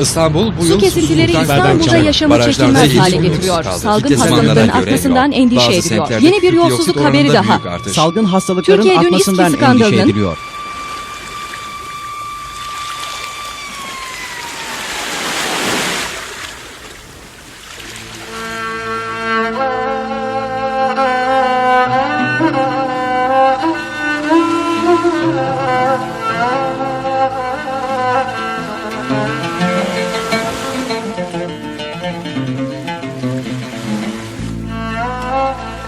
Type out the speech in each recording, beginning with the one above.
İstanbul bu Su yıl kesintileri İstanbul'da yaşamı çekilmez hale getiriyor. Salgın hastalıkların artmasından endişe ediliyor. Yeni bir yolsuzluk haberi daha. Salgın hastalıkların Türkiye dün artmasından endişe ediliyor.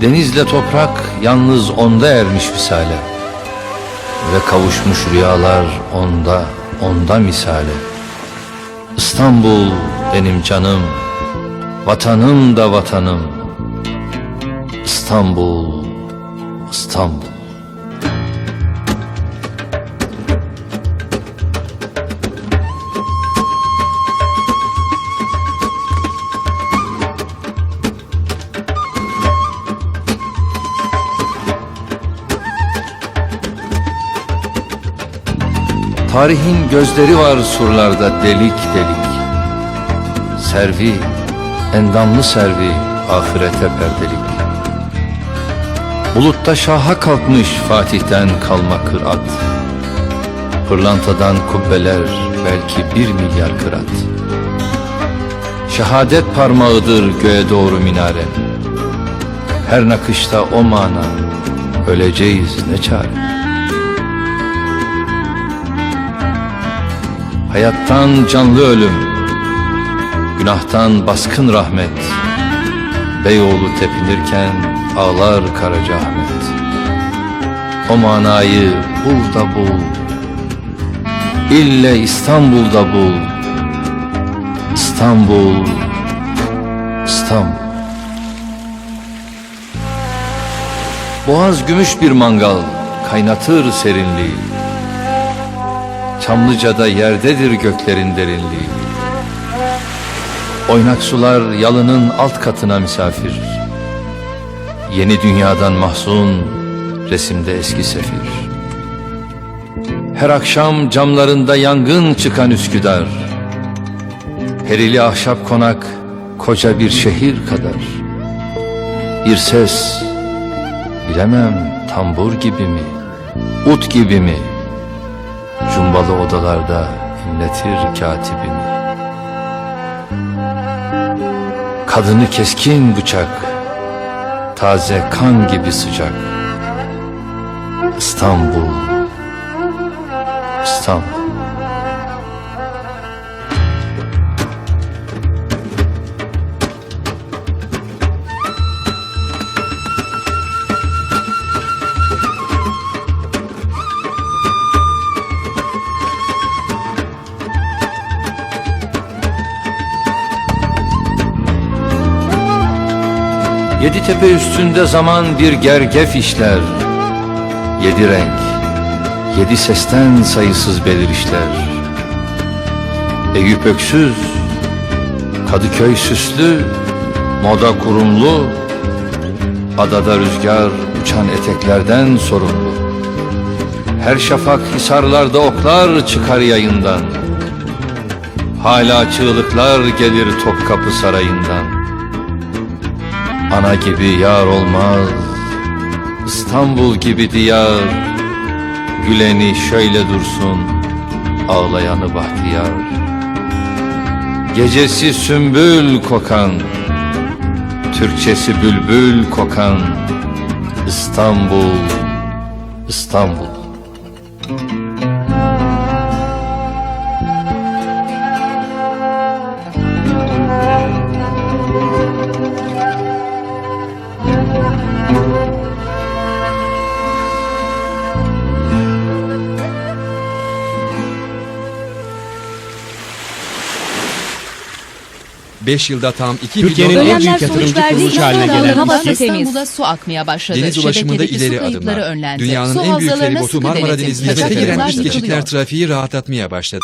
Denizle toprak yalnız onda ermiş misale. Ve kavuşmuş rüyalar onda, onda misale. İstanbul benim canım Vatanım da vatanım. İstanbul, İstanbul Tarihin gözleri var surlarda delik delik. Servi, endamlı servi ahirete perdelik. Bulutta şaha kalkmış Fatih'ten kalma kırat. Pırlantadan kubbeler belki bir milyar kırat. Şehadet parmağıdır göğe doğru minare. Her nakışta o mana Öleceğiz ne çare Hayattan canlı ölüm, günahtan baskın rahmet. Beyoğlu tepinirken ağlar Karacaahmet. O manayı bul da bul, ille İstanbul'da bul. İstanbul, İstanbul. Boğaz gümüş bir mangal, kaynatır serinliği. Çamlıca'da yerdedir göklerin derinliği. Oynak sular yalının alt katına misafir. Yeni dünyadan mahzun, resimde eski sefir. Her akşam camlarında yangın çıkan Üsküdar. Perili ahşap konak, koca bir şehir kadar. Bir ses, bilemem tambur gibi mi, ut gibi mi? Cumbalı odalarda inletir katibini. Kadını keskin bıçak Taze kan gibi sıcak. İstanbul İstanbul Yedi tepe üstünde zaman bir gergef işler. Yedi renk, yedi sesten sayısız belirişler Eyüp öksüz, Kadıköy süslü, moda kurumlu Adada rüzgar uçan eteklerden sorumlu. Her şafak hisarlarda oklar çıkar yayından. Hala çığlıklar gelir Topkapı Sarayı'ndan Ana gibi yar olmaz İstanbul gibi diyar. Güleni şöyle dursun Ağlayanı bahtiyar. Gecesi sümbül kokan Türkçesi bülbül kokan. İstanbul İstanbul 5 yılda tam 2 Türkiye'nin milyon en büyük yatırımcı kuruluş haline gelen temiz. İstanbul'da su akmaya başladı. Deniz ulaşımında Şebekedeki ileri su kayıpları adımlar. önlendi. Dünyanın su en büyük havzalarına feribotu sıkı Marmara denetim, Denizi'nde kaçak giren yollar üst yıkılıyor. geçitler trafiği rahatlatmaya başladı.